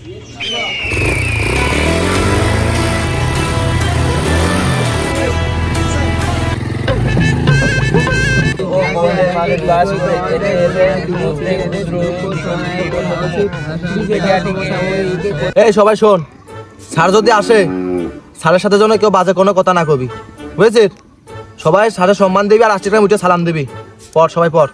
এই সবাই শোন, স্যার যদি আসে, স্যারের সাথে যেন কেউ বাজে কোনো কথা না কবি। বুঝেছিস? সবাই স্যারের সম্মান দিবি আর আশটি উঠে সালাম দিবি। পর, সবাই পর।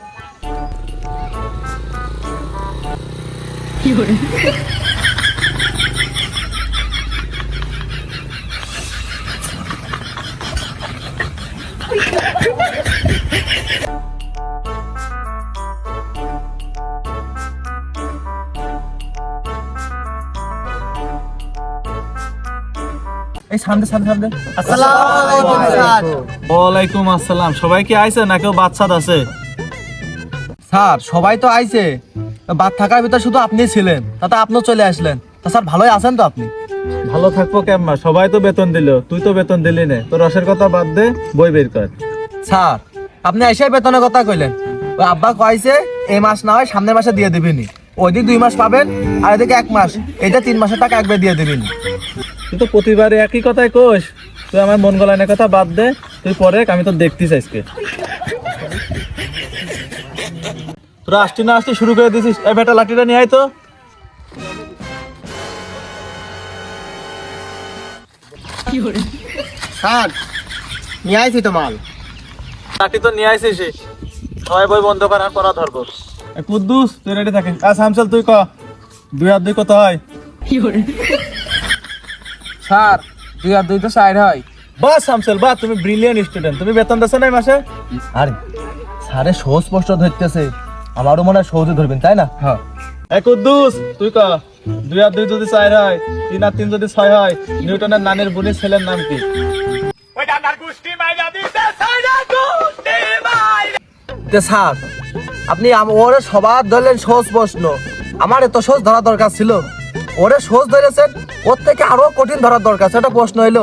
এই সামনে সামনে সামনে। ওয়ালাইকুম আসসালাম। সবাই কি আইছে না কেউ বাচ্চাদ আছে? স্যার সবাই তো আইছে। বাদ থাকার ভিতর শুধু আপনি ছিলেন। তাতে আপনিও চলে আসলেন। তা স্যার ভালোই আছেন তো আপনি? ভালো থাকব কেমন সবাই তো বেতন দিল। তুই তো বেতন দিলি না। তোর রসের কথা বাদ দে বই বের কর। স্যার আপনি এসে বেতনের কথা কইলেন। ওই আব্বা কইছে এই মাস না হয় সামনের মাসে দিয়ে দিবেনি। ওইদিক দুই মাস পাবেন আর এদিকে এক মাস। এটা তিন মাসের টাকা একবার দিয়ে দিবেনি। তুই তো প্রতিবারে একই কথাই কোষ তুই আমার মন গলানের কথা বাদ দে। তুই পরে আমি তো দেখতিস আজকে। তোরা আসতি না আসতে শুরু করে দিছিস। এই বেটা লাঠিটা নিয়ে আয় তো। স্যার নিয়ে আইছি তো মাল। লাঠি তো নিয়ে আইছিস সবাই বই বন্ধ কর আর পড়া ধরবো। কুদ্দুস তুই রেডি থাকিস। আ সামসেল তুই ক? দুই আর দুই কত হয়? স্যার দুই আর দুই তো সাইড হয়। বাস সামসেল বা তুমি ব্রিলিয়ান্ট স্টুডেন্ট তুমি বেতন দিছো না মাসে? আরে স্যারে সহজ স্পষ্ট ধরতেছে। আমারও মনে হয় সহজে ধরবেন তাই না? হ্যাঁ। এ কুদ্দুস তুই ক? দুই আর দুই যদি চার হয় তিন আর তিন যদি ছয় হয় নিউটনের নানের বুনির ছেলের নাম কি? তে স্যার আপনি ওরে সবার ধরলেন সহজ প্রশ্ন। আমার এত সহজ ধরা দরকার ছিল। ওরে সহজ ধরেছেন ওর থেকে আরও কঠিন ধরার দরকার সেটা প্রশ্ন হইল।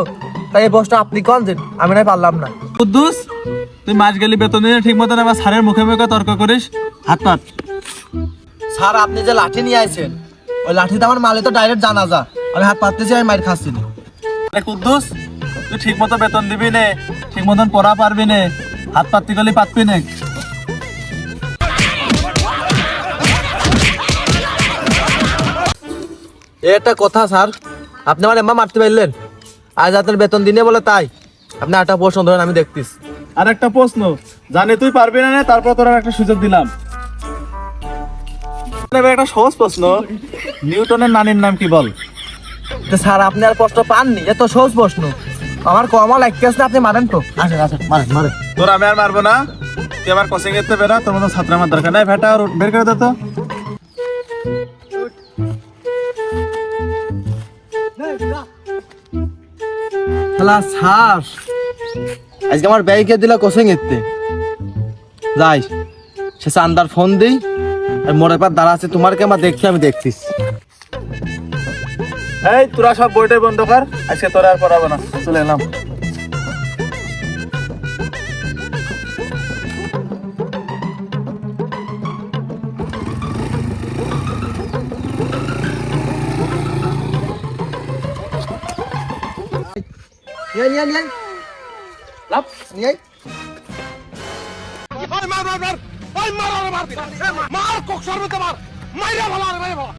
তাই এই প্রশ্ন আপনি কন যে আমি নাই পারলাম না। কুদ্দুস তুই মাস গেলি বেতন দিলে ঠিক মতন আমার স্যারের মুখে মুখে তর্ক করিস। হাত পাত। স্যার আপনি যে লাঠি নিয়ে আইছেন ওই লাঠিতে আমার মালে তো ডাইরেক্ট জানা যা আমি হাত পাততেছি আমি মাইর খাচ্ছি না। আরে কুদ্দুস তুই ঠিক মতো বেতন দিবি নে ঠিক মতন পড়া পারবি নে হাত পাততে গেলি পাতবি নে। একটা কথা স্যার। আপনি আমার এম্মা মারতে পারলেন। আজ আপনার বেতন দিনে বলে তাই। আপনি একটা প্রশ্ন ধরেন আমি দেখতিস আর একটা প্রশ্ন। জানি তুই পারবি না নে, তারপর তোর একটা সুযোগ দিলাম। একটা সহজ প্রশ্ন। নিউটনের নানির নাম কি বল? স্যার আপনি আর প্রশ্ন পাননি এত সহজ প্রশ্ন। আমার কমা লাগতেছে না আপনি মারেন তো। আসেন আসেন মারেন মারেন। তোর আমি আর মারবো না। তুই আমার কোচিং এতে বেরা তোর মতো ছাত্র আমার দরকার নাই। ভেটা আর বের করে দে তো। শালা স্যার আজকে আমার ব্যাগে দিলা কোচিং এতে? যাই সে চান্দার ফোন দিই, আর মোড়ের পার দাঁড়া আছে, তোমার কে আমার দেখছি, আমি দেখছিস। এই, তোরা সব বইটাই বন্ধ কর, আজকে তোরা আর পড়াবো না, চলে এলাম। নিয়ে নিয়ে নিয়ে লাভ নিয়ে মার মার মার মার মার মার মার কক সর্বতে মার মাইরা ভালো মাইরা ভালো